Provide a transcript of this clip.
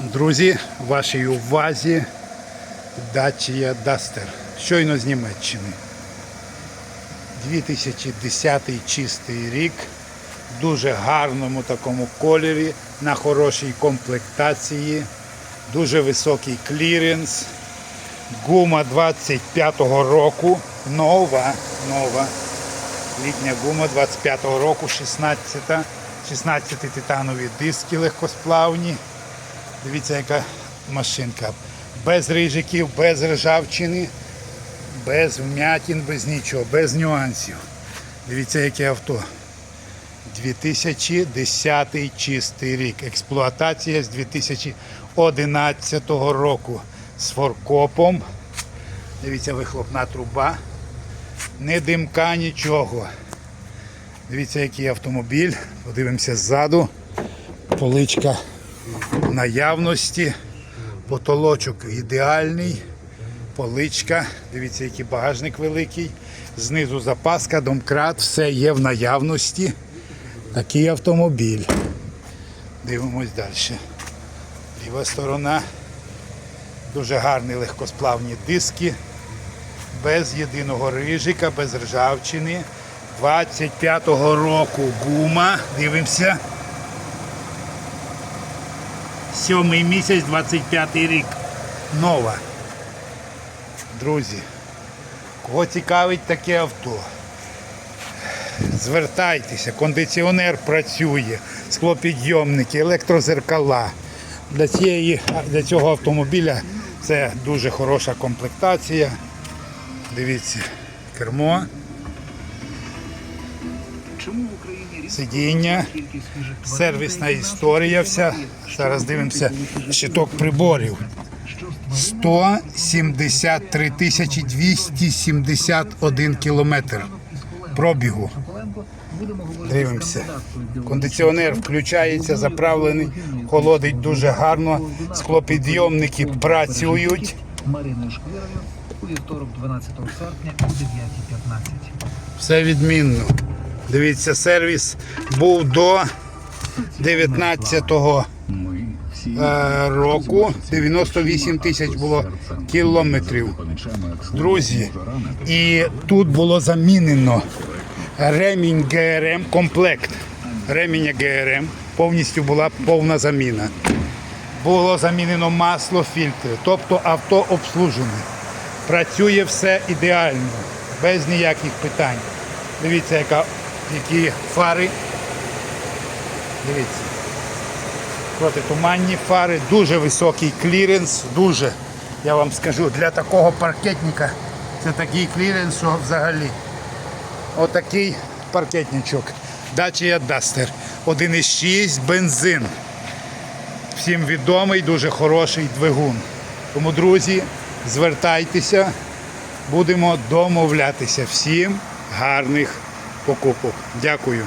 Друзі, вашій увазі Dacia Duster. Щойно з Німеччини. 2010 чистий рік. В дуже гарному такому кольорі, на хорошій комплектації, дуже високий кліренс. Гума 25-го року. Нова, нова. Літня гума 25-го року, 16 16 титанові диски легкосплавні. Дивіться, яка машинка. Без рижиків, без ржавчини, без вмятин, без нічого, без нюансів. Дивіться, яке авто. 2010 чистий рік. Експлуатація з 2011 року з форкопом. Дивіться, вихлопна труба. Не димка, нічого. Дивіться, який автомобіль. Подивимося ззаду. Поличка наявності. Потолочок ідеальний. Поличка. Дивіться, який багажник великий. Знизу запаска, домкрат, все є в наявності. Такий автомобіль. Дивимось далі. Ліва сторона. Дуже гарні легкосплавні диски. Без єдиного рижика, без ржавчини. 25-го року гума. Дивимося. Сьомий місяць, 25-й рік. Нова. Друзі, кого цікавить таке авто? Звертайтеся, кондиціонер працює, склопідйомники, електрозеркала. Для, цієї, для цього автомобіля це дуже хороша комплектація. Дивіться, кермо, Чому в Україні сидіння, сервісна історія вся. Зараз дивимося щиток приборів. 173 тисячі 271 кілометр пробігу. Дивимося. Кондиціонер включається, заправлений, холодить дуже гарно. Склопідйомники працюють. Мариною Шквирою у вівторок 12 серпня о 9.15. Все відмінно. Дивіться, сервіс був до 19-го е, року. 98 тисяч було кілометрів. Друзі, і тут було замінено ремінь ГРМ, комплект реміння ГРМ. Повністю була повна заміна. Було замінено масло, фільтри, тобто авто обслужене. Працює все ідеально, без ніяких питань. Дивіться, яка, які фари. Дивіться. Протитуманні фари, дуже високий кліренс, дуже, я вам скажу, для такого паркетника це такий кліренс, що взагалі. Отакий паркетничок. Dacia Duster 1,6 бензин. Всім відомий, дуже хороший двигун. Тому, друзі, звертайтеся, будемо домовлятися. Всім гарних покупок. Дякую.